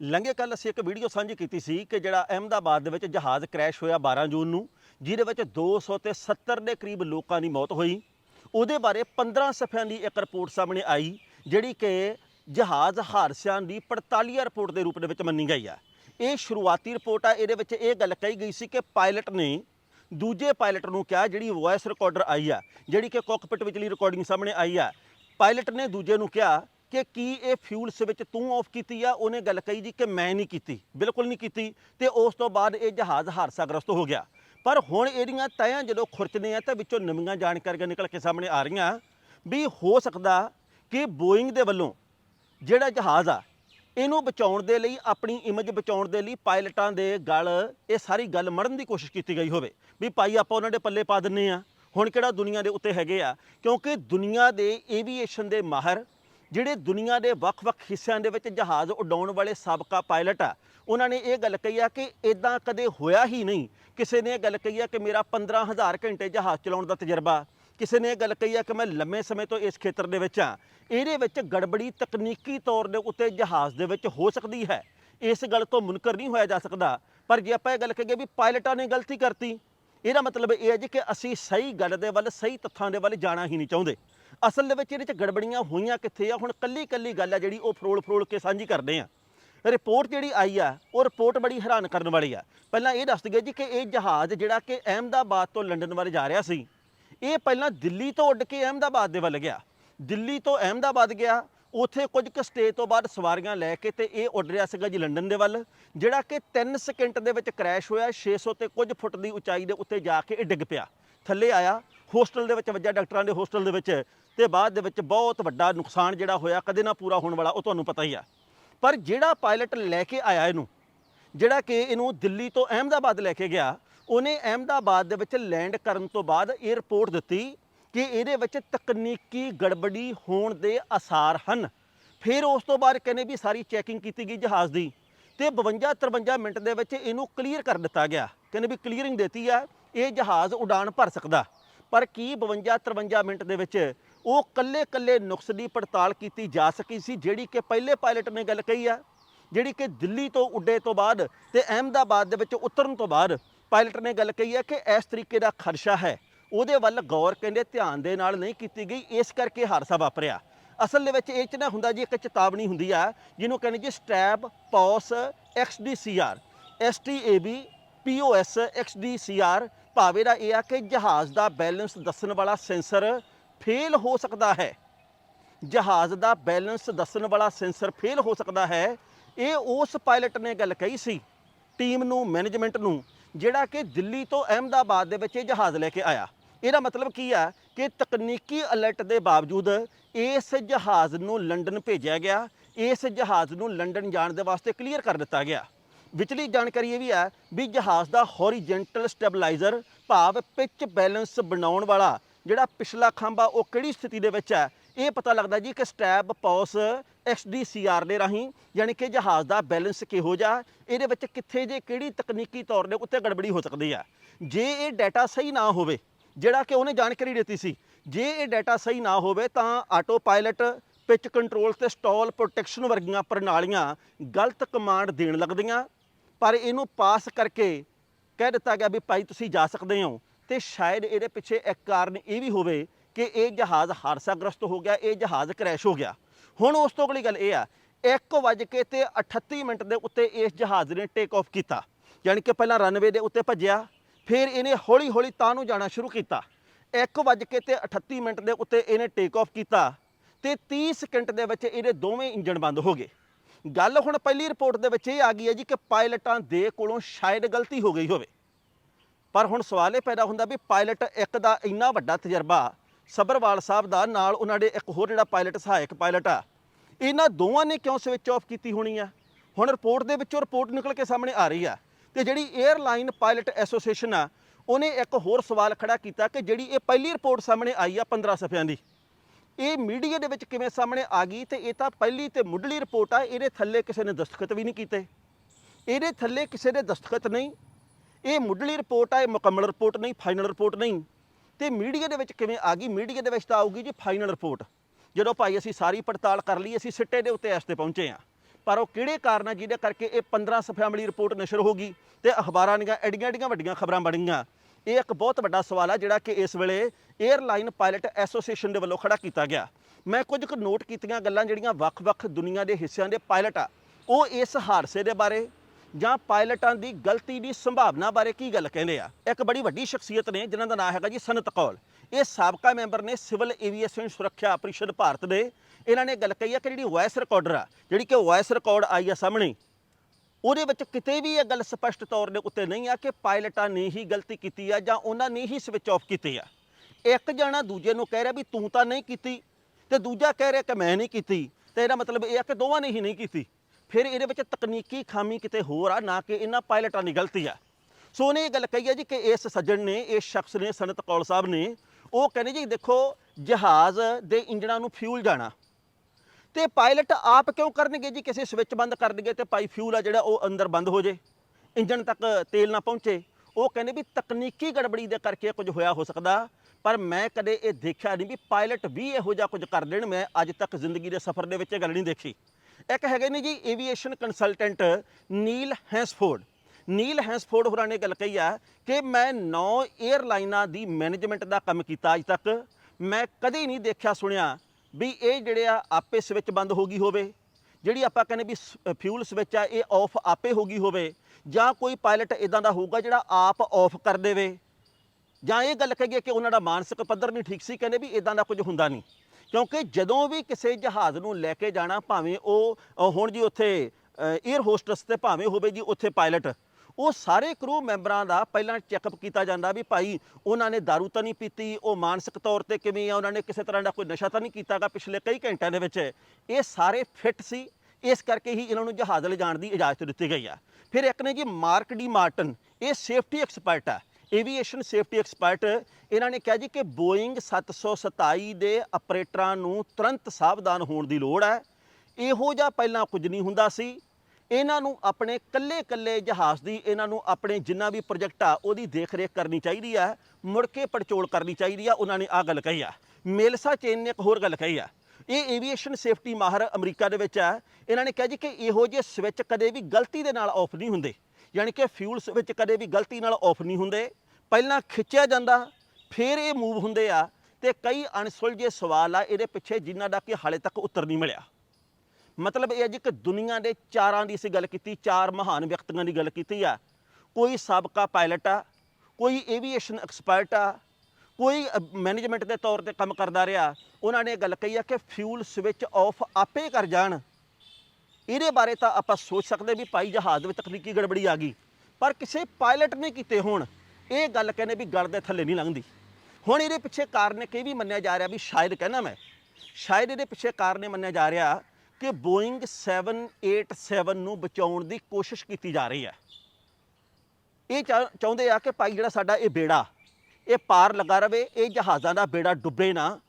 ਲੰਘੇ ਕੱਲ ਅਸੀਂ ਇੱਕ ਵੀਡੀਓ ਸਾਂਝੀ ਕੀਤੀ ਸੀ ਕਿ ਜਿਹੜਾ ਅਹਿਮਦਾਬਾਦ ਦੇ ਵਿੱਚ ਜਹਾਜ਼ ਕ੍ਰੈਸ਼ ਹੋਇਆ 12 ਜੂਨ ਨੂੰ, ਜਿਹਦੇ ਵਿੱਚ 200 ਤੇ 70 ਦੇ ਕਰੀਬ ਲੋਕਾਂ ਦੀ ਮੌਤ ਹੋਈ। ਉਹਦੇ ਬਾਰੇ 15 ਸਫ਼ਿਆਂ ਦੀ ਇੱਕ ਰਿਪੋਰਟ ਸਾਹਮਣੇ ਆਈ, ਜਿਹੜੀ ਕਿ ਜਹਾਜ਼ ਹਾਦਸਿਆਂ ਦੀ 45 ਰਿਪੋਰਟ ਦੇ ਰੂਪ ਦੇ ਵਿੱਚ ਮੰਨੀ ਗਈ ਆ। ਇਹ ਸ਼ੁਰੂਆਤੀ ਰਿਪੋਰਟ ਆ, ਇਹਦੇ ਵਿੱਚ ਇਹ ਗੱਲ ਕਹੀ ਗਈ ਸੀ ਕਿ ਪਾਇਲਟ ਨੇ ਦੂਜੇ ਪਾਇਲਟ ਨੂੰ ਕਿਹਾ, ਜਿਹੜੀ ਵੌਇਸ ਰਿਕਾਰਡਰ ਆਈ ਆ, ਜਿਹੜੀ ਕਿ ਕਾਕਪਿਟ ਵਿਚਲੀ ਰਿਕਾਰਡਿੰਗ ਸਾਹਮਣੇ ਆਈ ਆ। ਪਾਇਲਟ ਨੇ ਦੂਜੇ ਨੂੰ ਕਿਹਾ ਕਿ ਕੀ ਇਹ ਫਿਊਲ ਸਵਿਚ ਤੂੰ ਆਫ ਕੀਤੀ ਆ? ਉਹਨੇ ਗੱਲ ਕਹੀ ਜੀ ਕਿ ਮੈਂ ਨਹੀਂ ਕੀਤੀ, ਬਿਲਕੁਲ ਨਹੀਂ ਕੀਤੀ ਤੇ ਉਸ ਤੋਂ ਬਾਅਦ ਇਹ ਜਹਾਜ਼ ਹਾਦਸਾਗ੍ਰਸਤ ਹੋ ਗਿਆ। ਪਰ ਹੁਣ ਇਹਦੀਆਂ ਤੈਆਂ ਜਦੋਂ ਖੁਰਚਦੇ ਆ ਤਾਂ ਵਿੱਚੋਂ ਨਵੀਆਂ ਜਾਣਕਾਰੀਆਂ ਨਿਕਲ ਕੇ ਸਾਹਮਣੇ ਆ ਰਹੀਆਂ ਵੀ ਹੋ ਸਕਦਾ ਕਿ ਬੋਇੰਗ ਦੇ ਵੱਲੋਂ ਜਿਹੜਾ ਜਹਾਜ਼ ਆ, ਇਹਨੂੰ ਬਚਾਉਣ ਦੇ ਲਈ, ਆਪਣੀ ਇਮੇਜ ਬਚਾਉਣ ਦੇ ਲਈ ਪਾਇਲਟਾਂ ਦੇ ਗਲ, ਇਹ ਸਾਰੀ ਗੱਲ ਮੜਨ ਦੀ ਕੋਸ਼ਿਸ਼ ਕੀਤੀ ਗਈ ਹੋਵੇ ਵੀ ਭਾਈ ਆਪਾਂ ਉਹਨਾਂ ਦੇ ਪੱਲੇ ਪਾ ਦਿੰਨੇ ਆ। ਹੁਣ ਕਿਹੜਾ ਦੁਨੀਆ ਦੇ ਉੱਤੇ ਹੈਗੇ ਆ? ਕਿਉਂਕਿ ਦੁਨੀਆ ਦੇ ਏਵੀਏਸ਼ਨ ਦੇ ਮਾਹਰ ਜਿਹੜੇ ਦੁਨੀਆ ਦੇ ਵੱਖ-ਵੱਖ ਹਿੱਸਿਆਂ ਦੇ ਵਿੱਚ ਜਹਾਜ਼ ਉਡਾਉਣ ਵਾਲੇ ਸਾਬਕਾ ਪਾਇਲਟ ਆ, ਉਹਨਾਂ ਨੇ ਇਹ ਗੱਲ ਕਹੀ ਆ ਕਿ ਇਦਾਂ ਕਦੇ ਹੋਇਆ ਹੀ ਨਹੀਂ। ਕਿਸੇ ਨੇ ਇਹ ਗੱਲ ਕਹੀ ਆ ਕਿ ਮੇਰਾ 15000 ਘੰਟੇ ਜਹਾਜ਼ ਚਲਾਉਣ ਦਾ ਤਜਰਬਾ। ਕਿਸੇ ਨੇ ਇਹ ਗੱਲ ਕਹੀ ਆ ਕਿ ਮੈਂ ਲੰਮੇ ਸਮੇਂ ਤੋਂ ਇਸ ਖੇਤਰ ਦੇ ਵਿੱਚ ਆ। ਇਹਦੇ ਵਿੱਚ ਗੜਬੜੀ ਤਕਨੀਕੀ ਤੌਰ ਦੇ ਉੱਤੇ ਜਹਾਜ਼ ਦੇ ਵਿੱਚ ਹੋ ਸਕਦੀ ਹੈ। ਇਸ ਗੱਲ ਤੋਂ ਮੁਨਕਰ ਨਹੀਂ ਹੋਇਆ ਜਾ ਸਕਦਾ। ਪਰ ਜੇ ਆਪਾਂ ਇਹ ਗੱਲ ਕਹੀਏ ਵੀ ਪਾਇਲਟਾਂ ਨੇ ਗਲਤੀ ਕਰਤੀ, ਇਹਦਾ ਮਤਲਬ ਇਹ ਹੈ ਜੀ ਕਿ ਅਸੀਂ ਸਹੀ ਗੱਲ ਦੇ ਵੱਲ, ਸਹੀ ਤੱਥਾਂ ਦੇ ਵੱਲ ਜਾਣਾ ਹੀ ਨਹੀਂ ਚਾਹੁੰਦੇ। ਅਸਲ ਦੇ ਵਿੱਚ ਇਹਦੇ ਚ ਗੜਬੜੀਆਂ ਹੋਈਆਂ ਕਿੱਥੇ ਆ? ਹੁਣ ਕੱਲੀ ਕੱਲੀ ਗੱਲ ਆ ਜਿਹੜੀ ਉਹ ਫਰੋਲ ਫਰੋਲ ਕੇ ਸਾਂਝੀ ਕਰਦੇ ਆ। ਰਿਪੋਰਟ ਜਿਹੜੀ ਆਈ ਆ, ਉਹ ਰਿਪੋਰਟ ਬੜੀ ਹੈਰਾਨ ਕਰਨ ਵਾਲੀ ਆ। ਪਹਿਲਾਂ ਇਹ ਦੱਸ ਦਈਏ ਜੀ ਕਿ ਇਹ ਜਹਾਜ਼ ਜਿਹੜਾ ਕਿ ਅਹਿਮਦਾਬਾਦ ਤੋਂ ਲੰਡਨ ਵੱਲ ਜਾ ਰਿਹਾ ਸੀ, ਇਹ ਪਹਿਲਾਂ ਦਿੱਲੀ ਤੋਂ ਉੱਡ ਕੇ ਅਹਿਮਦਾਬਾਦ ਦੇ ਵੱਲ ਗਿਆ। ਦਿੱਲੀ ਤੋਂ ਅਹਿਮਦਾਬਾਦ ਗਿਆ, ਉਥੇ ਕੁਝ ਕੁ ਸਟੇ ਤੋਂ ਬਾਅਦ ਸਵਾਰੀਆਂ ਲੈ ਕੇ ਤੇ ਇਹ ਉੱਡ ਰਿਹਾ ਸੀਗਾ ਜੀ ਲੰਡਨ ਦੇ ਵੱਲ, ਜਿਹੜਾ ਕਿ 3 ਸਕਿੰਟ ਦੇ ਵਿੱਚ ਕ੍ਰੈਸ਼ ਹੋਇਆ 600 ਤੇ ਕੁਝ ਫੁੱਟ ਦੀ ਉਚਾਈ ਦੇ ਉੱਤੇ ਜਾ ਕੇ ਇਹ ਡਿੱਗ ਪਿਆ। ਥੱਲੇ ਆਇਆ ਹੋਸਟਲ ਦੇ ਵਿੱਚ ਵੱਜਿਆ ਡਾਕਟਰਾਂ ਦੇ ਹੋਸਟਲ ਦੇ ਵਿੱਚ ਤੇ ਬਾਅਦ ਦੇ ਵਿੱਚ ਬਹੁਤ ਵੱਡਾ ਨੁਕਸਾਨ ਜਿਹੜਾ ਹੋਇਆ, ਕਦੇ ਨਾ ਪੂਰਾ ਹੋਣ ਵਾਲਾ, ਉਹ ਤੁਹਾਨੂੰ ਪਤਾ ਹੀ ਆ। ਪਰ ਜਿਹੜਾ ਪਾਇਲਟ ਲੈ ਕੇ ਆਇਆ ਇਹਨੂੰ, ਜਿਹੜਾ ਕਿ ਇਹਨੂੰ ਦਿੱਲੀ ਤੋਂ ਅਹਿਮਦਾਬਾਦ ਲੈ ਕੇ ਗਿਆ, ਉਹਨੇ ਅਹਿਮਦਾਬਾਦ ਦੇ ਵਿੱਚ ਲੈਂਡ ਕਰਨ ਤੋਂ ਬਾਅਦ ਇਹ ਰਿਪੋਰਟ ਦਿੱਤੀ ਕਿ ਇਹਦੇ ਵਿੱਚ ਤਕਨੀਕੀ ਗੜਬੜੀ ਹੋਣ ਦੇ ਆਸਾਰ ਹਨ। ਫਿਰ ਉਸ ਤੋਂ ਬਾਅਦ ਕਹਿੰਦੇ ਵੀ ਸਾਰੀ ਚੈਕਿੰਗ ਕੀਤੀ ਗਈ ਜਹਾਜ਼ ਦੀ ਤੇ 52 53 ਮਿੰਟ ਦੇ ਵਿੱਚ ਇਹਨੂੰ ਕਲੀਅਰ ਕਰ ਦਿੱਤਾ ਗਿਆ। ਕਹਿੰਦੇ ਵੀ ਕਲੀਅਰਿੰਗ ਦਿੱਤੀ ਆ, ਇਹ ਜਹਾਜ਼ ਉਡਾਨ ਭਰ ਸਕਦਾ। ਪਰ ਕੀ 52 53 ਮਿੰਟ ਦੇ ਵਿੱਚ ਉਹ ਕੱਲੇ ਕੱਲੇ ਨੁਕਸ ਦੀ ਪੜਤਾਲ ਕੀਤੀ ਜਾ ਸਕੀ ਸੀ, ਜਿਹੜੀ ਕਿ ਪਹਿਲੇ ਪਾਇਲਟ ਨੇ ਗੱਲ ਕਹੀ ਆ, ਜਿਹੜੀ ਕਿ ਦਿੱਲੀ ਤੋਂ ਉੱਡੇ ਤੋਂ ਬਾਅਦ ਤੇ ਅਹਿਮਦਾਬਾਦ ਦੇ ਵਿੱਚ ਉਤਰਨ ਤੋਂ ਬਾਅਦ ਪਾਇਲਟ ਨੇ ਗੱਲ ਕਹੀ ਹੈ ਕਿ ਇਸ ਤਰੀਕੇ ਦਾ ਖਰਸ਼ਾ ਹੈ। ਉਹਦੇ ਵੱਲ ਗੌਰ ਕਹਿੰਦੇ ਧਿਆਨ ਦੇ ਨਾਲ ਨਹੀਂ ਕੀਤੀ ਗਈ, ਇਸ ਕਰਕੇ ਹਾਦਸਾ ਵਾਪਰਿਆ। ਅਸਲ ਦੇ ਵਿੱਚ ਇਹ ਚ ਨਾ ਹੁੰਦਾ ਜੀ, ਇੱਕ ਚੇਤਾਵਨੀ ਹੁੰਦੀ ਆ, ਜਿਹਨੂੰ ਕਹਿੰਦੇ ਜੀ ਸਟੈਪ ਪੌਸ ਐਕਸਡੀਸੀਆਰ ਐਸਟੀਏਬੀ ਪੀਓਐਸ ਐਕਸਡੀਸੀਆਰ ਭਾਵੇਂ ਦਾ ਇਹ ਆ ਕਿ ਜਹਾਜ਼ ਦਾ ਬੈਲੈਂਸ ਦੱਸਣ ਵਾਲਾ ਸੈਂਸਰ ਫੇਲ ਹੋ ਸਕਦਾ ਹੈ। ਜਹਾਜ਼ ਦਾ ਬੈਲੈਂਸ ਦੱਸਣ ਵਾਲਾ ਸੈਂਸਰ ਫੇਲ ਹੋ ਸਕਦਾ ਹੈ। ਇਹ ਉਸ ਪਾਇਲਟ ਨੇ ਗੱਲ ਕਹੀ ਸੀ, ਟੀਮ ਨੂੰ, ਮੈਨੇਜਮੈਂਟ ਨੂੰ, ਜਿਹੜਾ ਕਿ ਦਿੱਲੀ ਤੋਂ ਅਹਿਮਦਾਬਾਦ ਦੇ ਵਿੱਚ ਇਹ ਜਹਾਜ਼ ਲੈ ਕੇ ਆਇਆ। ਇਹਦਾ ਮਤਲਬ ਕੀ ਆ ਕਿ ਤਕਨੀਕੀ ਅਲਰਟ ਦੇ ਬਾਵਜੂਦ ਇਸ ਜਹਾਜ਼ ਨੂੰ ਲੰਡਨ ਭੇਜਿਆ ਗਿਆ, ਇਸ ਜਹਾਜ਼ ਨੂੰ ਲੰਡਨ ਜਾਣ ਦੇ ਵਾਸਤੇ ਕਲੀਅਰ ਕਰ ਦਿੱਤਾ ਗਿਆ। ਵਿਚਲੀ ਜਾਣਕਾਰੀ ਇਹ ਵੀ ਹੈ ਵੀ ਜਹਾਜ਼ ਦਾ ਹੌਰੀਜੈਂਟਲ ਸਟੈਬਲਾਈਜ਼ਰ ਭਾਵ ਪਿਚ ਬੈਲੈਂਸ ਬਣਾਉਣ ਵਾਲਾ ਜਿਹੜਾ ਪਿਛਲਾ ਖੰਭ ਆ, ਉਹ ਕਿਹੜੀ ਸਥਿਤੀ ਦੇ ਵਿੱਚ ਹੈ? ਇਹ ਪਤਾ ਲੱਗਦਾ ਜੀ ਕਿ ਸਟੈਬ ਪੌਸ ਐਸਡੀਸੀਆਰ ਦੇ ਰਾਹੀਂ, ਯਾਨੀ ਕਿ ਜਹਾਜ਼ ਦਾ ਬੈਲੈਂਸ ਕਿਹੋ ਜਿਹਾ, ਇਹਦੇ ਵਿੱਚ ਕਿੱਥੇ ਜੇ ਕਿਹੜੀ ਤਕਨੀਕੀ ਤੌਰ ਦੇ ਉੱਤੇ ਗੜਬੜੀ ਹੋ ਸਕਦੀ ਹੈ। ਜੇ ਇਹ ਡਾਟਾ ਸਹੀ ਨਾ ਹੋਵੇ, ਜਿਹੜਾ ਕਿ ਉਹਨੇ ਜਾਣਕਾਰੀ ਦਿੱਤੀ ਸੀ, ਜੇ ਇਹ ਡਾਟਾ ਸਹੀ ਨਾ ਹੋਵੇ ਤਾਂ ਆਟੋ ਪਾਇਲਟ ਪਿਚ ਕੰਟਰੋਲ ਤੇ ਸਟਾਲ ਪ੍ਰੋਟੈਕਸ਼ਨ ਵਰਗੀਆਂ ਪ੍ਰਣਾਲੀਆਂ ਗਲਤ ਕਮਾਂਡ ਦੇਣ ਲੱਗਦੀਆਂ। ਪਰ ਇਹਨੂੰ ਪਾਸ ਕਰਕੇ ਕਹਿ ਦਿੱਤਾ ਗਿਆ ਵੀ ਭਾਈ ਤੁਸੀਂ ਜਾ ਸਕਦੇ ਹੋ ਤੇ ਸ਼ਾਇਦ ਇਹਦੇ ਪਿੱਛੇ ਇੱਕ ਕਾਰਨ ਇਹ ਵੀ ਹੋਵੇ ਕਿ ਇਹ ਜਹਾਜ਼ ਹਾਦਸਾਗ੍ਰਸਤ ਹੋ ਗਿਆ, ਇਹ ਜਹਾਜ਼ ਕ੍ਰੈਸ਼ ਹੋ ਗਿਆ। ਹੁਣ ਉਸ ਤੋਂ ਅਗਲੀ ਗੱਲ ਇਹ ਆ 1 ਵਜੇ ਕੇ ਤੇ 38 ਮਿੰਟ ਦੇ ਉੱਤੇ ਇਸ ਜਹਾਜ਼ ਨੇ ਟੇਕ ਆਫ ਕੀਤਾ। ਯਾਨੀ ਕਿ ਪਹਿਲਾਂ ਰਨਵੇ ਦੇ ਉੱਤੇ ਭੱਜਿਆ, ਫਿਰ ਇਹਨੇ ਹੌਲੀ ਹੌਲੀ ਤਾਂ ਨੂੰ ਜਾਣਾ ਸ਼ੁਰੂ ਕੀਤਾ। 1 ਵਜੇ ਕੇ ਤੇ 38 ਮਿੰਟ ਦੇ ਉੱਤੇ ਇਹਨੇ ਟੇਕ ਆਫ ਕੀਤਾ ਤੇ 30 ਸਕਿੰਟ ਦੇ ਵਿੱਚ ਇਹਦੇ ਦੋਵੇਂ ਇੰਜਣ ਬੰਦ ਹੋ ਗਏ। ਗੱਲ ਹੁਣ ਪਹਿਲੀ ਰਿਪੋਰਟ ਦੇ ਵਿੱਚ ਇਹ ਆ ਗਈ ਹੈ ਜੀ ਕਿ ਪਾਇਲਟਾਂ ਦੇ ਕੋਲੋਂ ਸ਼ਾਇਦ ਗਲਤੀ ਹੋ ਗਈ ਹੋਵੇ। ਪਰ ਹੁਣ ਸਵਾਲ ਇਹ ਪੈਦਾ ਹੁੰਦਾ ਵੀ ਪਾਇਲਟ ਇੱਕ ਦਾ ਇੰਨਾ ਵੱਡਾ ਤਜਰਬਾ ਸਬਰਵਾਲ ਸਾਹਿਬ ਦਾ, ਨਾਲ ਉਹਨਾਂ ਦੇ ਇੱਕ ਹੋਰ ਜਿਹੜਾ ਪਾਇਲਟ ਸਹਾਇਕ ਪਾਇਲਟ ਆ, ਇਹਨਾਂ ਦੋਵਾਂ ਨੇ ਕਿਉਂ ਸਵਿਚ ਆਫ ਕੀਤੀ ਹੋਣੀ ਆ? ਹੁਣ ਰਿਪੋਰਟ ਦੇ ਵਿੱਚੋਂ ਰਿਪੋਰਟ ਨਿਕਲ ਕੇ ਸਾਹਮਣੇ ਆ ਰਹੀ ਆ ਤੇ ਜਿਹੜੀ 에ਅਰਲਾਈਨ ਪਾਇਲਟ ਐਸੋਸੀਏਸ਼ਨ ਆ, ਉਹਨੇ ਇੱਕ ਹੋਰ ਸਵਾਲ ਖੜਾ ਕੀਤਾ ਕਿ ਜਿਹੜੀ ਇਹ ਪਹਿਲੀ ਰਿਪੋਰਟ ਸਾਹਮਣੇ ਆਈ ਆ 15 ਸਫ਼ਿਆਂ ਦੀ। ਇਹ ਮੀਡੀਆ ਦੇ ਵਿੱਚ ਕਿਵੇਂ ਸਾਹਮਣੇ ਆ ਗਈ ਤੇ ਇਹ ਤਾਂ ਪਹਿਲੀ ਤੇ ਮੁੱਢਲੀ ਰਿਪੋਰਟ ਆ, ਇਹਦੇ ਥੱਲੇ ਕਿਸੇ ਨੇ ਦਸਤਖਤ ਵੀ ਨਹੀਂ ਕੀਤੇ। ਇਹਦੇ ਥੱਲੇ ਕਿਸੇ ਦੇ ਦਸਤਖਤ ਨਹੀਂ। ਇਹ ਮੁੱਢਲੀ ਰਿਪੋਰਟ ਆ, ਇਹ ਮੁਕੰਮਲ ਰਿਪੋਰਟ ਨਹੀਂ, ਫਾਈਨਲ ਰਿਪੋਰਟ ਨਹੀਂ। ਤੇ ਮੀਡੀਆ ਦੇ ਵਿੱਚ ਕਿਵੇਂ ਆ ਗਈ? ਮੀਡੀਆ ਦੇ ਵਿੱਚ ਤਾਂ ਆਊਗੀ ਜੀ ਫਾਈਨਲ ਰਿਪੋਰਟ। ਜਦੋਂ ਭਾਈ ਅਸੀਂ ਸਾਰੀ ਪੜਤਾਲ ਕਰ ਲਈ, ਅਸੀਂ ਸਿੱਟੇ ਦੇ ਉੱਤੇ ਇਸ ਤੇ ਪਹੁੰਚੇ ਆ ਪਰ ਉਹ ਕਿਹੜੇ ਕਾਰਨ ਆ ਜਿਹਦੇ ਕਰਕੇ ਇਹ 15 ਸਫ਼ਿਆਂ ਵਾਲੀ ਰਿਪੋਰਟ ਨਸ਼ਰ ਹੋ ਗਈ ਤੇ ਅਖਬਾਰਾਂ ਦੀਆਂ ਐਡੀਆਂ ਐਡੀਆਂ ਵੱਡੀਆਂ ਖਬਰਾਂ ਬਣੀਆਂ ਇਹ ਇੱਕ ਬਹੁਤ ਵੱਡਾ ਸਵਾਲ ਆ ਜਿਹੜਾ ਕਿ ਇਸ ਵੇਲੇ 에ਅਰਲਾਈਨ ਪਾਇਲਟ ਐਸੋਸੀਏਸ਼ਨ ਦੇ ਵੱਲੋਂ ਖੜਾ ਕੀਤਾ ਗਿਆ। ਮੈਂ ਕੁਝ ਕੁ ਨੋਟ ਕੀਤੀਆਂ ਗੱਲਾਂ ਜਿਹੜੀਆਂ ਵੱਖ-ਵੱਖ ਦੁਨੀਆ ਦੇ ਹਿੱਸਿਆਂ ਦੇ ਪਾਇਲਟ ਆ। ਉਹ ਇਸ ਹਾਦਸੇ ਦੇ ਬਾਰੇ ਜਾਂ ਪਾਇਲਟਾਂ ਦੀ ਗਲਤੀ ਦੀ ਸੰਭਾਵਨਾ ਬਾਰੇ ਕੀ ਗੱਲ ਕਹਿੰਦੇ ਆ? ਇੱਕ ਬੜੀ ਵੱਡੀ ਸ਼ਖਸੀਅਤ ਨੇ ਜਿਨ੍ਹਾਂ ਦਾ ਨਾਮ ਹੈਗਾ ਜੀ ਸਨਤ ਕੌਲ ਇਹ ਸਾਬਕਾ ਮੈਂਬਰ ਨੇ ਸਿਵਲ ਏਵੀਏਸ਼ਨ ਸੁਰੱਖਿਆ ਪ੍ਰੀਸ਼ਦ ਭਾਰਤ ਦੇ। ਇਹਨਾਂ ਨੇ ਗੱਲ ਕਹੀ ਆ ਕਿ ਜਿਹੜੀ ਵਾਇਸ ਰਿਕਾਰਡਰ ਆ, ਜਿਹੜੀ ਕਿ ਵਾਇਸ ਰਿਕਾਰਡ ਆਈ ਆ ਸਾਹਮਣੇ ਉਹਦੇ ਵਿੱਚ ਕਿਤੇ ਵੀ ਇਹ ਗੱਲ ਸਪਸ਼ਟ ਤੌਰ ਦੇ ਉੱਤੇ ਨਹੀਂ ਆ ਕਿ ਪਾਇਲਟਾਂ ਨੇ ਹੀ ਗਲਤੀ ਕੀਤੀ ਆ ਜਾਂ ਉਹਨਾਂ ਨੇ ਹੀ ਸਵਿਚ ਆਫ ਕੀਤੀ ਆ। ਇੱਕ ਜਣਾ ਦੂਜੇ ਨੂੰ ਕਹਿ ਰਿਹਾ ਵੀ ਤੂੰ ਤਾਂ ਨਹੀਂ ਕੀਤੀ ਤੇ ਦੂਜਾ ਕਹਿ ਰਿਹਾ ਕਿ ਮੈਂ ਨਹੀਂ ਕੀਤੀ ਤੇ ਇਹਦਾ ਮਤਲਬ ਇਹ ਆ ਕਿ ਦੋਵਾਂ ਨੇ ਹੀ ਨਹੀਂ ਕੀਤੀ। ਫਿਰ ਇਹਦੇ ਵਿੱਚ ਤਕਨੀਕੀ ਖਾਮੀ ਕਿਤੇ ਹੋਰ ਆ, ਨਾ ਕਿ ਇਹਨਾਂ ਪਾਇਲਟਾਂ ਦੀ ਗਲਤੀ ਆ। ਸੋ ਉਹਨੇ ਇਹ ਗੱਲ ਕਹੀ ਹੈ ਜੀ ਕਿ ਇਸ ਸੱਜਣ ਨੇ, ਇਸ ਸ਼ਖਸ ਨੇ ਸਨਤ ਕੌਲ ਸਾਹਿਬ ਨੇ, ਉਹ ਕਹਿੰਦੇ ਜੀ ਦੇਖੋ ਜਹਾਜ਼ ਦੇ ਇੰਜਣਾਂ ਨੂੰ ਫਿਊਲ ਜਾਣਾ। ਤੇ ਪਾਇਲਟ ਆਪ ਕਿਉਂ ਕਰਨਗੇ ਜੀ? ਕਿਸੇ ਸਵਿਚ ਬੰਦ ਕਰਨਗੇ ਦਈਏ ਤੇ ਪਾਈ ਫਿਊਲ ਆ ਜਿਹੜਾ ਉਹ ਅੰਦਰ ਬੰਦ ਹੋ ਜੇ, ਇੰਜਣ ਤੱਕ ਤੇਲ ਨਾ ਪਹੁੰਚੇ। ਉਹ ਕਹਿੰਦੇ ਵੀ ਤਕਨੀਕੀ ਗੜਬੜੀ ਦੇ ਕਰਕੇ ਕੁਝ ਹੋਇਆ ਹੋ ਸਕਦਾ, ਪਰ ਮੈਂ ਕਦੇ ਇਹ ਦੇਖਿਆ ਨਹੀਂ ਵੀ ਪਾਇਲਟ ਵੀ ਇਹੋ ਜਿਹਾ ਕੁਝ ਕਰ ਦੇਣ ਮੈਂ ਅੱਜ ਤੱਕ ਜ਼ਿੰਦਗੀ ਦੇ ਸਫ਼ਰ ਦੇ ਵਿੱਚ ਇਹ ਗੱਲ ਨਹੀਂ ਦੇਖੀ। ਇੱਕ ਹੈਗੇ ਨੇ ਜੀ ਏਵੀਏਸ਼ਨ ਕੰਸਲਟੈਂਟ ਨੀਲ ਹੈਂਸਫੋਰਡ। ਨੀਲ ਹੈਂਸਫੋਰਡ ਹੋਰਾਂ ਨੇ ਗੱਲ ਕਹੀ ਆ ਕਿ ਮੈਂ 9 에ਅਰਲਾਈਨਾਂ ਦੀ ਮੈਨੇਜਮੈਂਟ ਦਾ ਕੰਮ ਕੀਤਾ ਅੱਜ ਤੱਕ। ਮੈਂ ਕਦੇ ਨਹੀਂ ਦੇਖਿਆ, ਸੁਣਿਆ ਵੀ ਇਹ ਜਿਹੜੇ ਆ ਆਪੇ ਸਵਿਚ ਬੰਦ ਹੋ ਗਈ ਹੋਵੇ, ਜਿਹੜੀ ਆਪਾਂ ਕਹਿੰਦੇ ਵੀ ਫਿਊਲ ਸਵਿਚ ਆ, ਇਹ ਆਫ ਆਪੇ ਹੋ ਗਈ ਹੋਵੇ, ਜਾਂ ਕੋਈ ਪਾਇਲਟ ਇਦਾਂ ਦਾ ਹੋਊਗਾ ਜਿਹੜਾ ਆਪ ਆਫ ਕਰ ਦੇਵੇ। ਜਾਂ ਇਹ ਗੱਲ ਕਹੀਏ ਕਿ ਉਹਨਾਂ ਦਾ ਮਾਨਸਿਕ ਪੱਧਰ ਨਹੀਂ ਠੀਕ ਸੀ, ਕਹਿੰਦੇ ਵੀ ਇਦਾਂ ਦਾ ਕੁਝ ਹੁੰਦਾ ਨਹੀਂ। ਕਿਉਂਕਿ ਜਦੋਂ ਵੀ ਕਿਸੇ ਜਹਾਜ਼ ਨੂੰ ਲੈ ਕੇ ਜਾਣਾ, ਭਾਵੇਂ ਉਹ ਹੁਣ ਜੀ ਉੱਥੇ 에ਅਰ ਹੋਸਟਸ ਤੇ ਭਾਵੇਂ ਹੋਵੇ ਜੀ ਉੱਥੇ ਪਾਇਲਟ ਉਹ ਸਾਰੇ ਕਰੂ ਮੈਂਬਰਾਂ ਦਾ ਪਹਿਲਾਂ ਚੈੱਕਅਪ ਕੀਤਾ ਜਾਂਦਾ ਵੀ ਭਾਈ ਉਹਨਾਂ ਨੇ दारू ਤਾਂ ਨਹੀਂ ਪੀਤੀ, ਉਹ ਮਾਨਸਿਕ ਤੌਰ ਤੇ ਕਿਵੇਂ ਆ, ਉਹਨਾਂ ਨੇ ਕਿਸੇ ਤਰ੍ਹਾਂ ਦਾ ਕੋਈ ਨਸ਼ਾ ਤਾਂ ਨਹੀਂ ਕੀਤਾਗਾ ਪਿਛਲੇ ਕਈ ਘੰਟਿਆਂ ਦੇ ਵਿੱਚ। ਇਹ ਸਾਰੇ ਫਿੱਟ ਸੀ, ਇਸ ਕਰਕੇ ਹੀ ਇਹਨਾਂ ਨੂੰ ਜਹਾਜ਼ ਲਿਜਾਣ ਦੀ ਇਜਾਜ਼ਤ ਦਿੱਤੀ ਗਈ ਆ। ਫਿਰ ਇੱਕ ਨੇ ਜੀ ਮਾਰਕ ਡੀ ਮਾਰਟਨ, ਇਹ ਸੇਫਟੀ ਐਕਸਪਰਟ ਆ ਏਵੀਏਸ਼ਨ ਸੇਫਟੀ ਐਕਸਪਰਟ ਇਹਨਾਂ ਨੇ ਕਿਹਾ ਜੀ ਕਿ ਬੋਇੰਗ 727 ਦੇ ਆਪਰੇਟਰਾਂ ਨੂੰ ਤੁਰੰਤ ਸਾਵਧਾਨ ਹੋਣ ਦੀ ਲੋੜ ਹੈ ਇਹੋ ਜਿਹਾ ਪਹਿਲਾਂ ਕੁਝ ਨਹੀਂ ਹੁੰਦਾ ਸੀ। ਇਹਨਾਂ ਨੂੰ ਆਪਣੇ ਕੱਲੇ-ਕੱਲੇ ਜਹਾਜ਼ ਦੀ, ਇਹਨਾਂ ਨੂੰ ਆਪਣੇ ਜਿੰਨਾ ਵੀ ਪ੍ਰੋਜੈਕਟ ਆ, ਉਹਦੀ ਦੇਖ-ਰੇਖ ਕਰਨੀ ਚਾਹੀਦੀ ਆ, ਮੁੜ ਕੇ ਪੜਚੋਲ ਕਰਨੀ ਚਾਹੀਦੀ ਆ, ਉਹਨਾਂ ਨੇ ਆ ਗੱਲ ਕਹੀ ਆ। ਮੇਲਸਾ ਚੇਨ ਨੇ ਇੱਕ ਹੋਰ ਗੱਲ ਕਹੀ ਆ। ਇਹ ਏਵੀਏਸ਼ਨ ਸੇਫਟੀ ਮਾਹਰ ਅਮਰੀਕਾ ਦੇ ਵਿੱਚ ਆ। ਇਹਨਾਂ ਨੇ ਕਿਹਾ ਜੀ ਕਿ ਇਹੋ ਜਿਹੇ ਸਵਿਚ ਕਦੇ ਵੀ ਗਲਤੀ ਦੇ ਨਾਲ ਆਫ ਨਹੀਂ ਹੁੰਦੇ। ਯਾਨੀ ਕਿ ਫਿਊਲ ਸਵਿਚ ਕਦੇ ਵੀ ਗਲਤੀ ਨਾਲ ਆਫ ਨਹੀਂ ਹੁੰਦੇ। ਪਹਿਲਾਂ ਖਿੱਚਿਆ ਜਾਂਦਾ, ਫਿਰ ਇਹ ਮੂਵ ਹੁੰਦੇ ਆ ਤੇ ਕਈ ਅਣਸੁਲਝੇ ਸਵਾਲ ਆ ਇਹਦੇ ਪਿੱਛੇ ਜਿਨ੍ਹਾਂ ਦਾ ਕਿ ਹਾਲੇ ਤੱਕ ਉੱਤਰ ਨਹੀਂ ਮਿਲਿਆ। ਮਤਲਬ ਇਹ ਹੈ ਜੀ ਕਿ ਦੁਨੀਆ ਦੇ ਚਾਰਾਂ ਦੀ ਅਸੀਂ ਗੱਲ ਕੀਤੀ, ਚਾਰ ਮਹਾਨ ਵਿਅਕਤੀਆਂ ਦੀ ਗੱਲ ਕੀਤੀ ਆ। ਕੋਈ ਸਾਬਕਾ ਪਾਇਲਟ ਆ, ਕੋਈ ਏਵੀਏਸ਼ਨ ਐਕਸਪਰਟ ਆ, ਕੋਈ ਮੈਨੇਜਮੈਂਟ ਦੇ ਤੌਰ ਤੇ ਕੰਮ ਕਰਦਾ ਰਿਹਾ, ਉਹਨਾਂ ਨੇ ਇਹ ਗੱਲ ਕਹੀ ਆ ਕਿ ਫਿਊਲ ਸਵਿਚ ਆਫ ਆਪੇ ਕਰ ਜਾਣ। ਇਹਦੇ ਬਾਰੇ ਤਾਂ ਆਪਾਂ ਸੋਚ ਸਕਦੇ ਵੀ ਭਾਈ ਜਹਾਜ਼ ਵਿੱਚ ਤਕਨੀਕੀ ਗੜਬੜੀ ਆ ਗਈ, ਪਰ ਕਿਸੇ ਪਾਇਲਟ ਨੇ ਕੀਤੇ ਹੋਣ, ਇਹ ਗੱਲ ਕਹਿੰਦੇ ਵੀ ਗਲ ਦੇ ਥੱਲੇ ਨਹੀਂ ਲੰਘਦੀ। ਹੁਣ ਇਹਦੇ ਪਿੱਛੇ ਕਾਰਨ ਇਹ ਵੀ ਮੰਨਿਆ ਜਾ ਰਿਹਾ ਵੀ ਸ਼ਾਇਦ ਕਹਿਣਾ ਮੈਂ, ਸ਼ਾਇਦ ਇਹਦੇ ਪਿੱਛੇ ਕਾਰਨ ਇਹ ਮੰਨਿਆ ਜਾ ਰਿਹਾ ਕਿ ਬੋਇੰਗ 787 ਨੂੰ ਬਚਾਉਣ ਦੀ ਕੋਸ਼ਿਸ਼ ਕੀਤੀ ਜਾ ਰਹੀ ਹੈ। ਇਹ ਚਾ- ਚਾਹੁੰਦੇ ਆ ਕਿ ਭਾਈ ਜਿਹੜਾ ਸਾਡਾ ਇਹ ਬੇੜਾ, ਇਹ ਪਾਰ ਲੱਗਾ ਰਵੇ, ਇਹ ਜਹਾਜ਼ਾਂ ਦਾ ਬੇੜਾ ਡੁੱਬੇ ਨਾ।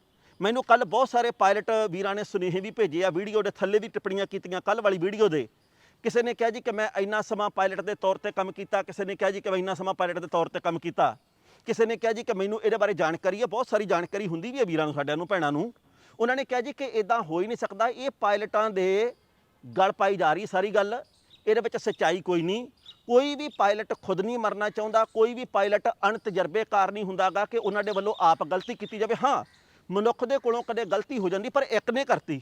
ਮੈਨੂੰ ਕੱਲ ਬਹੁਤ ਸਾਰੇ ਪਾਇਲਟ ਵੀਰਾਂ ਨੇ ਸੁਨੇਹੇ ਵੀ ਭੇਜੇ ਆ, ਵੀਡੀਓ ਦੇ ਥੱਲੇ ਵੀ ਟਿੱਪਣੀਆਂ ਕੀਤੀਆਂ ਕੱਲ ਵਾਲੀ ਵੀਡੀਓ ਦੇ। ਕਿਸੇ ਨੇ ਕਿਹਾ ਜੀ ਕਿ ਮੈਂ ਇੰਨਾ ਸਮਾਂ ਪਾਇਲਟ ਦੇ ਤੌਰ ਤੇ ਕੰਮ ਕੀਤਾ, ਕਿਸੇ ਨੇ ਕਿਹਾ ਜੀ ਕਿ ਮੈਂ ਇੰਨਾ ਸਮਾਂ ਪਾਇਲਟ ਦੇ ਤੌਰ ਤੇ ਕੰਮ ਕੀਤਾ। ਕਿਸੇ ਨੇ ਕਿਹਾ ਜੀ ਕਿ ਮੈਨੂੰ ਇਹਦੇ ਬਾਰੇ ਜਾਣਕਾਰੀ ਹੈ, ਬਹੁਤ ਸਾਰੀ ਜਾਣਕਾਰੀ ਹੁੰਦੀ ਵੀ ਹੈ ਵੀਰਾਂ ਨੂੰ, ਸਾਡਿਆਂ ਨੂੰ, ਭੈਣਾਂ ਨੂੰ। ਉਹਨਾਂ ਨੇ ਕਿਹਾ ਜੀ ਕਿ ਇਦਾਂ ਹੋ ਹੀ ਨਹੀਂ ਸਕਦਾ, ਇਹ ਪਾਇਲਟਾਂ ਦੇ ਗਲ ਪਾਈ ਜਾ ਰਹੀ ਸਾਰੀ ਗੱਲ। ਇਹਦੇ ਵਿੱਚ ਸੱਚਾਈ ਕੋਈ ਨਹੀਂ। ਕੋਈ ਵੀ ਪਾਇਲਟ ਖੁਦ ਨਹੀਂ ਮਰਨਾ ਚਾਹੁੰਦਾ, ਕੋਈ ਵੀ ਪਾਇਲਟ ਅਣਤਜਰਬੇਕਾਰ ਨਹੀਂ ਹੁੰਦਾਗਾ ਕਿ ਉਹਨਾਂ ਦੇ ਵੱਲੋਂ ਆਪ ਗਲਤੀ ਕੀਤੀ ਜਾਵੇ। ਹਾਂ, ਮਨੁੱਖ ਦੇ ਕੋਲੋਂ ਕਦੇ ਗਲਤੀ ਹੋ ਜਾਂਦੀ, ਪਰ ਇੱਕ ਨੇ ਕਰਤੀ,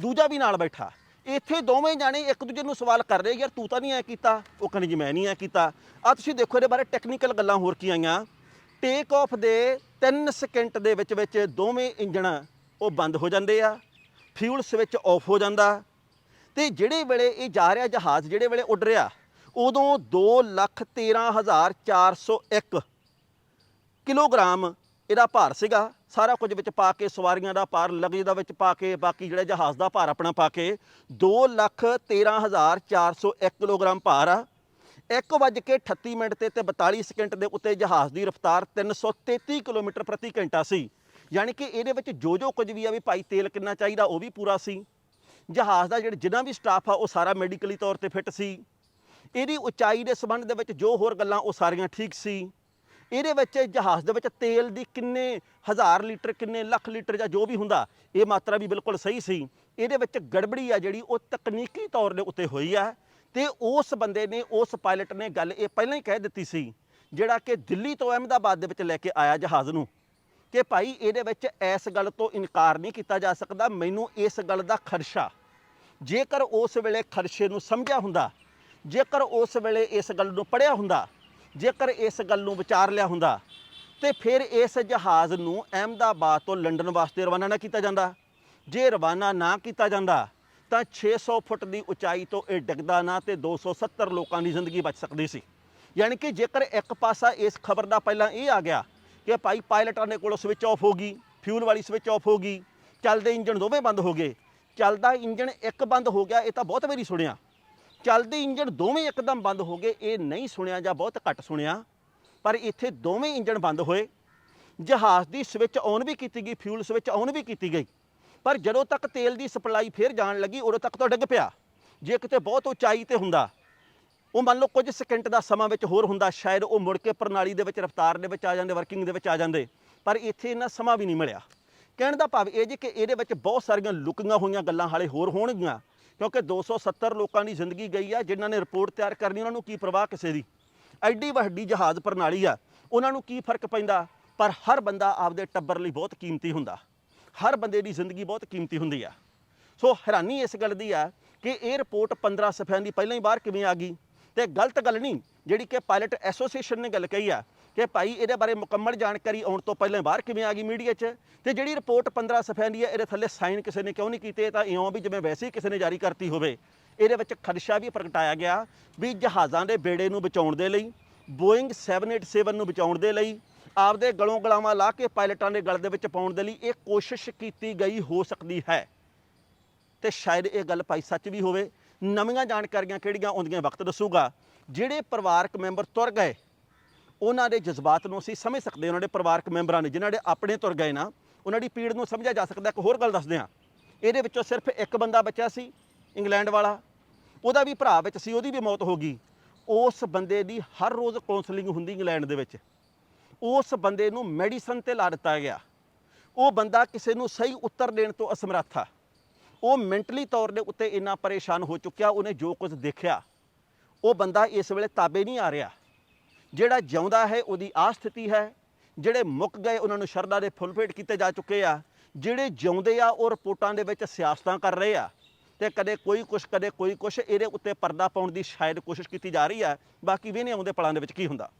ਦੂਜਾ ਵੀ ਨਾਲ ਬੈਠਾ। ਇੱਥੇ ਦੋਵੇਂ ਜਾਣੇ ਇੱਕ ਦੂਜੇ ਨੂੰ ਸਵਾਲ ਕਰ ਰਹੇ, ਯਾਰ ਤੂੰ ਤਾਂ ਨਹੀਂ ਐ ਕੀਤਾ? ਉਹ ਕਹਿੰਦੇ, ਜੀ ਮੈਂ ਨਹੀਂ ਐ ਕੀਤਾ। ਆ ਤੁਸੀਂ ਦੇਖੋ ਇਹਦੇ ਬਾਰੇ ਟੈਕਨੀਕਲ ਗੱਲਾਂ ਹੋਰ ਕੀ ਆਈਆਂ। ਟੇਕ ਆਫ ਦੇ 3 ਸਕਿੰਟ ਦੇ ਵਿੱਚ ਵਿੱਚ ਦੋਵੇਂ ਇੰਜਣ ਉਹ ਬੰਦ ਹੋ ਜਾਂਦੇ ਆ ਫਿਊਲ ਸਵਿਚ ਆਫ ਹੋ ਜਾਂਦਾ। ਤੇ ਜਿਹੜੇ ਵੇਲੇ ਇਹ ਜਾ ਰਿਹਾ ਜਹਾਜ਼, ਜਿਹੜੇ ਵੇਲੇ ਉੱਡ ਰਿਹਾ, ਉਦੋਂ 213401 ਕਿਲੋਗ੍ਰਾਮ ਇਹਦਾ ਭਾਰ ਸੀਗਾ। ਸਾਰਾ ਕੁਝ ਵਿੱਚ ਪਾ ਕੇ, ਸਵਾਰੀਆਂ ਦਾ ਭਾਰ ਲਗੇਜ ਦਾ ਵਿੱਚ ਪਾ ਕੇ, ਬਾਕੀ ਜਿਹੜਾ ਜਹਾਜ਼ ਦਾ ਭਾਰ ਆਪਣਾ ਪਾ ਕੇ 213401 ਕਿਲੋਗ੍ਰਾਮ ਭਾਰ ਆ। 1:38 ਮਿੰਟ ਤੇ ਤੇ 42 ਸਕਿੰਟ ਦੇ ਉੱਤੇ ਜਹਾਜ਼ ਦੀ ਰਫ਼ਤਾਰ 333 ਕਿਲੋਮੀਟਰ ਪ੍ਰਤੀ ਘੰਟਾ ਸੀ। ਯਾਨੀ ਕਿ ਇਹਦੇ ਵਿੱਚ ਜੋ ਜੋ ਕੁਝ ਵੀ ਆ ਵੀ ਭਾਈ ਤੇਲ ਕਿੰਨਾ ਚਾਹੀਦਾ, ਉਹ ਵੀ ਪੂਰਾ ਸੀ। ਜਹਾਜ਼ ਦਾ ਜਿਹੜਾ ਜਿੰਨਾ ਵੀ ਸਟਾਫ ਆ, ਉਹ ਸਾਰਾ ਮੈਡੀਕਲੀ ਤੌਰ ਤੇ ਫਿੱਟ ਸੀ। ਇਹਦੀ ਉਚਾਈ ਦੇ ਸੰਬੰਧ ਦੇ ਵਿੱਚ ਜੋ ਹੋਰ ਗੱਲਾਂ, ਉਹ ਸਾਰੀਆਂ ਠੀਕ ਸੀ। ਇਹਦੇ ਵਿੱਚ ਜਹਾਜ਼ ਦੇ ਵਿੱਚ ਤੇਲ ਦੀ ਕਿੰਨੇ ਹਜ਼ਾਰ ਲੀਟਰ, ਕਿੰਨੇ ਲੱਖ ਲੀਟਰ ਜਾਂ ਜੋ ਵੀ ਹੁੰਦਾ, ਇਹ ਮਾਤਰਾ ਵੀ ਬਿਲਕੁਲ ਸਹੀ ਸੀ। ਇਹਦੇ ਵਿੱਚ ਗੜਬੜੀ ਆ ਜਿਹੜੀ, ਉਹ ਤਕਨੀਕੀ ਤੌਰ ਦੇ ਉੱਤੇ ਹੋਈ ਆ। ਤੇ ਉਸ ਬੰਦੇ ਨੇ, ਉਸ ਪਾਇਲਟ ਨੇ ਗੱਲ ਇਹ ਪਹਿਲਾਂ ਹੀ ਕਹਿ ਦਿੱਤੀ ਸੀ, ਜਿਹੜਾ ਕਿ ਦਿੱਲੀ ਤੋਂ ਅਹਿਮਦਾਬਾਦ ਦੇ ਵਿੱਚ ਲੈ ਕੇ ਆਇਆ ਜਹਾਜ਼ ਨੂੰ। ਕਿ ਭਾਈ ਇਹਦੇ ਵਿੱਚ ਇਸ ਗੱਲ ਤੋਂ ਇਨਕਾਰ ਨਹੀਂ ਕੀਤਾ ਜਾ ਸਕਦਾ, ਮੈਨੂੰ ਇਸ ਗੱਲ ਦਾ ਖਰਸ਼ਾ। ਜੇਕਰ ਉਸ ਵੇਲੇ ਖਰਸ਼ੇ ਨੂੰ ਸਮਝਿਆ ਹੁੰਦਾ, ਜੇਕਰ ਉਸ ਵੇਲੇ ਇਸ ਗੱਲ ਨੂੰ ਪੜਿਆ ਹੁੰਦਾ, ਜੇਕਰ ਇਸ ਗੱਲ ਨੂੰ ਵਿਚਾਰ ਲਿਆ ਹੁੰਦਾ, ਤੇ ਫਿਰ ਇਸ ਜਹਾਜ਼ ਨੂੰ ਅਹਿਮਦਾਬਾਦ ਤੋਂ ਲੰਡਨ ਵਾਸਤੇ ਰਵਾਨਾ ਨਾ ਕੀਤਾ ਜਾਂਦਾ। ਜੇ ਰਵਾਨਾ ਨਾ ਕੀਤਾ ਜਾਂਦਾ, ਤਾਂ 600 ਫੁੱਟ ਦੀ ਉਚਾਈ ਤੋਂ ਇਹ ਡਿੱਗਦਾ ਨਾ ਤੇ 270 ਲੋਕਾਂ ਦੀ ਜ਼ਿੰਦਗੀ ਬਚ ਸਕਦੀ ਸੀ। ਯਾਨੀ ਕਿ ਜੇਕਰ ਇੱਕ ਪਾਸਾ ਇਸ ਖਬਰ ਦਾ ਪਹਿਲਾਂ ਇਹ ਆ ਗਿਆ ਕਿ ਭਾਈ ਪਾਇਲਟਾਂ ਦੇ ਕੋਲੋਂ ਸਵਿਚ ਆਫ ਹੋ ਗਈ ਫਿਊਲ ਵਾਲੀ ਸਵਿਚ ਆਫ ਹੋ ਗਈ, ਚੱਲਦੇ ਇੰਜਣ ਦੋਵੇਂ ਬੰਦ ਹੋ ਗਏ। ਚੱਲਦਾ ਇੰਜਣ ਇੱਕ ਬੰਦ ਹੋ ਗਿਆ, ਇਹ ਤਾਂ ਬਹੁਤ ਵਾਰੀ ਸੁਣਿਆ। ਚੱਲਦੇ ਇੰਜਣ ਦੋਵੇਂ ਇੱਕਦਮ ਬੰਦ ਹੋ ਗਏ, ਇਹ ਨਹੀਂ ਸੁਣਿਆ ਜਾਂ ਬਹੁਤ ਘੱਟ ਸੁਣਿਆ, ਪਰ ਇੱਥੇ ਦੋਵੇਂ ਇੰਜਣ ਬੰਦ ਹੋਏ। ਜਹਾਜ਼ ਦੀ ਸਵਿਚ ਔਨ ਵੀ ਕੀਤੀ ਗਈ ਫਿਊਲ ਸਵਿਚ ਔਨ ਵੀ ਕੀਤੀ ਗਈ। ਪਰ ਜਦੋਂ ਤੱਕ ਤੇਲ ਦੀ ਸਪਲਾਈ ਫੇਰ ਜਾਣ ਲੱਗੀ, ਉਦੋਂ ਤੱਕ ਤਾਂ ਡਿੱਗ ਪਿਆ। ਜੇ ਕਿਤੇ ਬਹੁਤ ਉਚਾਈ ਤੇ ਹੁੰਦਾ ਉਹ ਮੰਨ ਲਓ ਕੁਝ ਸਕਿੰਟ ਦਾ ਸਮਾਂ ਵਿੱਚ ਹੋਰ ਹੁੰਦਾ, ਸ਼ਾਇਦ ਉਹ ਮੁੜ ਕੇ ਪ੍ਰਣਾਲੀ ਦੇ ਵਿੱਚ, ਰਫ਼ਤਾਰ ਦੇ ਵਿੱਚ ਆ ਜਾਂਦੇ ਵਰਕਿੰਗ ਦੇ ਵਿੱਚ ਆ ਜਾਂਦੇ, ਪਰ ਇੱਥੇ ਇੰਨਾ ਸਮਾਂ ਵੀ ਨਹੀਂ ਮਿਲਿਆ। ਕਹਿਣ ਦਾ ਭਾਵ ਇਹ ਜੀ ਕਿ ਇਹਦੇ ਵਿੱਚ ਬਹੁਤ ਸਾਰੀਆਂ ਲੁਕੀਆਂ ਹੋਈਆਂ ਗੱਲਾਂ ਹਾਲੇ ਹੋਰ ਹੋਣਗੀਆਂ, ਕਿਉਂਕਿ 270 ਲੋਕਾਂ ਦੀ ਜ਼ਿੰਦਗੀ ਗਈ ਆ, ਜਿਨ੍ਹਾਂ ਨੇ ਰਿਪੋਰਟ ਤਿਆਰ ਕਰਨੀ, ਉਹਨਾਂ ਨੂੰ ਕੀ ਪਰਵਾਹ ਕਿਸੇ ਦੀ? ਐਡੀ ਵੱਡੀ ਜਹਾਜ਼ ਪ੍ਰਣਾਲੀ ਆ, ਉਹਨਾਂ ਨੂੰ ਕੀ ਫ਼ਰਕ ਪੈਂਦਾ? ਪਰ ਹਰ ਬੰਦਾ ਆਪਦੇ ਟੱਬਰ ਲਈ ਬਹੁਤ ਕੀਮਤੀ ਹੁੰਦਾ। ਹਰ ਬੰਦੇ ਦੀ ਜ਼ਿੰਦਗੀ ਬਹੁਤ ਕੀਮਤੀ ਹੁੰਦੀ ਆ। ਸੋ ਹੈਰਾਨੀ ਇਸ ਗੱਲ ਦੀ ਆ ਕਿ ਇਹ ਰਿਪੋਰਟ 15 ਸਫ਼ਿਆਂ ਦੀ ਪਹਿਲਾਂ ਹੀ ਬਾਹਰ ਕਿਵੇਂ ਆ ਗਈ? ਤੇ ਗਲਤ ਗੱਲ ਨਹੀਂ, ਜਿਹੜੀ ਕਿ ਪਾਇਲਟ ਐਸੋਸੀਏਸ਼ਨ ਨੇ ਗੱਲ ਕਹੀ ਆ ਕਿ ਭਾਈ ਇਹਦੇ ਬਾਰੇ ਮੁਕੰਮਲ ਜਾਣਕਾਰੀ ਆਉਣ ਤੋਂ ਪਹਿਲਾਂ ਬਾਹਰ ਕਿਵੇਂ ਆ ਗਈ ਮੀਡੀਆ 'ਚ ਤੇ ਜਿਹੜੀ ਰਿਪੋਰਟ 15 ਸਫ਼ਿਆਂ ਦੀ ਹੈ ਇਹਦੇ ਥੱਲੇ ਸਾਈਨ ਕਿਸੇ ਨੇ ਕਿਉਂ ਨਹੀਂ ਕੀਤੇ, ਤਾਂ ਇਉਂ ਵੀ ਜਿਵੇਂ ਵੈਸੇ ਹੀ ਕਿਸੇ ਨੇ ਜਾਰੀ ਕਰਤੀ ਹੋਵੇ। ਇਹਦੇ ਵਿੱਚ ਖਦਸ਼ਾ ਵੀ ਪ੍ਰਗਟਾਇਆ ਗਿਆ ਵੀ ਜਹਾਜ਼ਾਂ ਦੇ ਬੇੜੇ ਨੂੰ ਬਚਾਉਣ ਦੇ ਲਈ ਬੋਇੰਗ 787 ਨੂੰ ਬਚਾਉਣ ਦੇ ਲਈ, ਆਪਦੇ ਗਲੋਂ ਗਲਾਵਾਂ ਲਾ ਕੇ ਪਾਇਲਟਾਂ ਦੇ ਗਲ ਦੇ ਵਿੱਚ ਪਾਉਣ ਦੇ ਲਈ ਇਹ ਕੋਸ਼ਿਸ਼ ਕੀਤੀ ਗਈ, ਹੋ ਸਕਦੀ ਹੈ। ਤੇ ਸ਼ਾਇਦ ਇਹ ਗੱਲ ਭਾਈ ਸੱਚ ਵੀ ਹੋਵੇ ਨਵੀਆਂ ਜਾਣਕਾਰੀਆਂ ਕਿਹੜੀਆਂ ਆਉਂਦੀਆਂ ਵਕਤ ਦੱਸੂਗਾ। ਜਿਹੜੇ ਪਰਿਵਾਰਕ ਮੈਂਬਰ ਤੁਰ ਗਏ, ਉਹਨਾਂ ਦੇ ਜਜ਼ਬਾਤ ਨੂੰ ਅਸੀਂ ਸਮਝ ਸਕਦੇ ਉਹਨਾਂ ਦੇ ਪਰਿਵਾਰਕ ਮੈਂਬਰਾਂ ਨੇ, ਜਿਨ੍ਹਾਂ ਦੇ ਆਪਣੇ ਤੁਰ ਗਏ ਨਾ, ਉਹਨਾਂ ਦੀ ਪੀੜ ਨੂੰ ਸਮਝਿਆ ਜਾ ਸਕਦਾ। ਇੱਕ ਹੋਰ ਗੱਲ ਦੱਸਦੇ ਹਾਂ। ਇਹਦੇ ਵਿੱਚੋਂ ਸਿਰਫ ਇੱਕ ਬੰਦਾ ਬਚਿਆ ਸੀ, ਇੰਗਲੈਂਡ ਵਾਲਾ। ਉਹਦਾ ਵੀ ਭਰਾ ਵਿੱਚ ਸੀ, ਉਹਦੀ ਵੀ ਮੌਤ ਹੋ ਗਈ। ਉਸ ਬੰਦੇ ਦੀ ਹਰ ਰੋਜ਼ ਕਾਉਂਸਲਿੰਗ ਹੁੰਦੀ ਇੰਗਲੈਂਡ ਦੇ ਵਿੱਚ। ਉਸ ਬੰਦੇ ਨੂੰ ਮੈਡੀਸਨ ਤੇ ਲਾ ਦਿੱਤਾ ਗਿਆ। ਉਹ ਬੰਦਾ ਕਿਸੇ ਨੂੰ ਸਹੀ ਉੱਤਰ ਦੇਣ ਤੋਂ ਅਸਮਰੱਥ ਆ। ਉਹ ਮੈਂਟਲੀ ਤੌਰ ਦੇ ਉੱਤੇ ਇੰਨਾ ਪਰੇਸ਼ਾਨ ਹੋ ਚੁੱਕਿਆ, ਉਹਨੇ ਜੋ ਕੁਝ ਦੇਖਿਆ, ਉਹ ਬੰਦਾ ਇਸ ਵੇਲੇ ਤਾਬੇ ਨਹੀਂ ਆ ਰਿਹਾ। ਜਿਹੜਾ ਜਿਉਂਦਾ ਹੈ, ਉਹਦੀ ਆ ਸਥਿਤੀ ਹੈ, ਜਿਹੜੇ ਮੁੱਕ ਗਏ, ਉਹਨਾਂ ਨੂੰ ਸ਼ਰਧਾ ਦੇ ਫੁੱਲ ਭੇਟ ਕੀਤੇ ਜਾ ਚੁੱਕੇ ਆ, ਜਿਹੜੇ ਜਿਉਂਦੇ ਆ, ਉਹ ਰਿਪੋਰਟਾਂ ਦੇ ਵਿੱਚ ਸਿਆਸਤਾਂ ਕਰ ਰਹੇ ਆ। ਤੇ ਕਦੇ ਕੋਈ ਕੁਛ, ਕਦੇ ਕੋਈ ਕੁਛ, ਇਹਦੇ ਉੱਤੇ ਪਰਦਾ ਪਾਉਣ ਦੀ ਸ਼ਾਇਦ ਕੋਸ਼ਿਸ਼ ਕੀਤੀ ਜਾ ਰਹੀ ਆ, ਬਾਕੀ ਵੀ ਨਹੀਂ ਆਉਂਦੇ ਪਲਾਂ ਦੇ ਵਿੱਚ ਕੀ ਹੁੰਦਾ।